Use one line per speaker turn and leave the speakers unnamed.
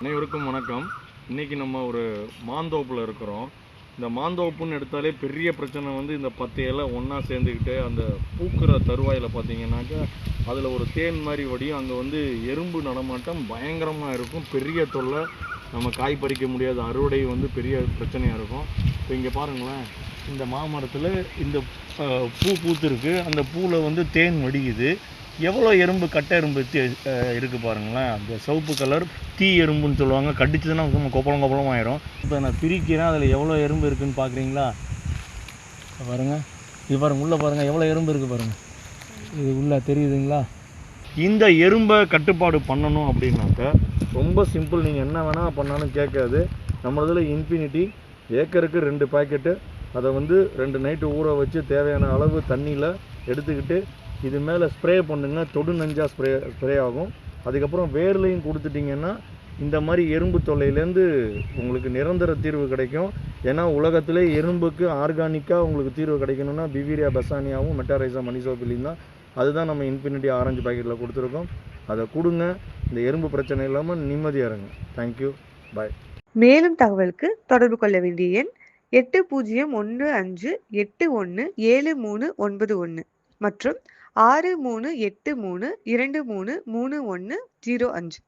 அனைவருக்கும் வணக்கம். இன்னைக்கு நம்ம ஒரு மாந்தோப்பில் இருக்கிறோம். இந்த மாந்தோப்புன்னு எடுத்தாலே பெரிய பிரச்சனை வந்து இந்த பத்து இலை ஒன்றா சேர்ந்துக்கிட்டு அந்த பூக்கிற தருவாயில் பார்த்தீங்கன்னாக்கா அதில் ஒரு தேன் மாதிரி வடியும் அங்கே வந்து எறும்பு நடமாட்டம் பயங்கரமாக இருக்கும். பெரிய தொல்லை. நம்ம காய் பறிக்க முடியாத அறுவடை வந்து பெரிய பிரச்சனையாக இருக்கும். இப்போ இங்கே பாருங்களேன். இந்த மாமரத்தில் இந்த பூ பூத்துருக்கு. அந்த பூவில் வந்து தேன் வடியுது. எவ்வளோ எறும்பு கட்டை எறும்பு இருக்குது பாருங்களேன். அந்த சிவப்பு கலர் தீ எறும்புன்னு சொல்லுவாங்க. கடிச்சதுன்னா சும்மா கொப்பளம் கொப்பளம் ஆயிரும். இப்போ நான் பிரிக்கிறேன். அதில் எவ்வளோ எறும்பு இருக்குதுன்னு பார்க்குறீங்களா பாருங்கள் இது பாருங்க. உள்ளே பாருங்க. எவ்வளோ எறும்பு இருக்குது பாருங்கள் இது உள்ளே தெரியுதுங்களா? இந்த எறும்பை கட்டுப்பாடு பண்ணணும் அப்படின்னாக்க ரொம்ப சிம்பிள் நீங்கள் என்ன வேணால் பண்ணாலும் கேட்காது. நம்மளதில் இன்ஃபினிட்டி ஏக்கருக்கு ரெண்டு பாக்கெட்டு அதை வந்து ரெண்டு நைட்டு ஊற வச்சு தேவையான அளவு தண்ணியில் எடுத்துக்கிட்டு இது மேலே ஸ்ப்ரே பண்ணுங்க தொடு நஞ்சாக ஸ்ப்ரே ஸ்ப்ரே ஆகும். அதுக்கப்புறம் வேர்லையும் கொடுத்துட்டிங்கன்னா இந்த மாதிரி எறும்பு தொல்லையிலேருந்து உங்களுக்கு நிரந்தர தீர்வு கிடைக்கும். ஏன்னா உலகத்திலே எறும்புக்கு ஆர்கானிக்காக உங்களுக்கு தீர்வு கிடைக்கணும்னா பிவிரியா பெசானியாவும் மெட்டாரைசா மணிசோபிலியும் தான். அதுதான் நம்ம இன்ஃபினிட்டி ஆரஞ்சு பாக்கெட்டில் கொடுத்துருக்கோம். அதை கொடுங்க. இந்த எறும்பு பிரச்சனை இல்லாமல் நிம்மதியாக இருங்க. தேங்க்யூ பாய்
மேலும் தகவலுக்கு தொடர்பு கொள்ள வேண்டிய எண் எட்டு பூஜ்ஜியம் ஒன்று அஞ்சு எட்டு ஒன்று ஏழு மூணு ஒன்பது ஒன்று. மற்றும் ஆறு மூணு எட்டு மூணு இரண்டு மூணு மூணு ஒன்று ஜீரோ அஞ்சு.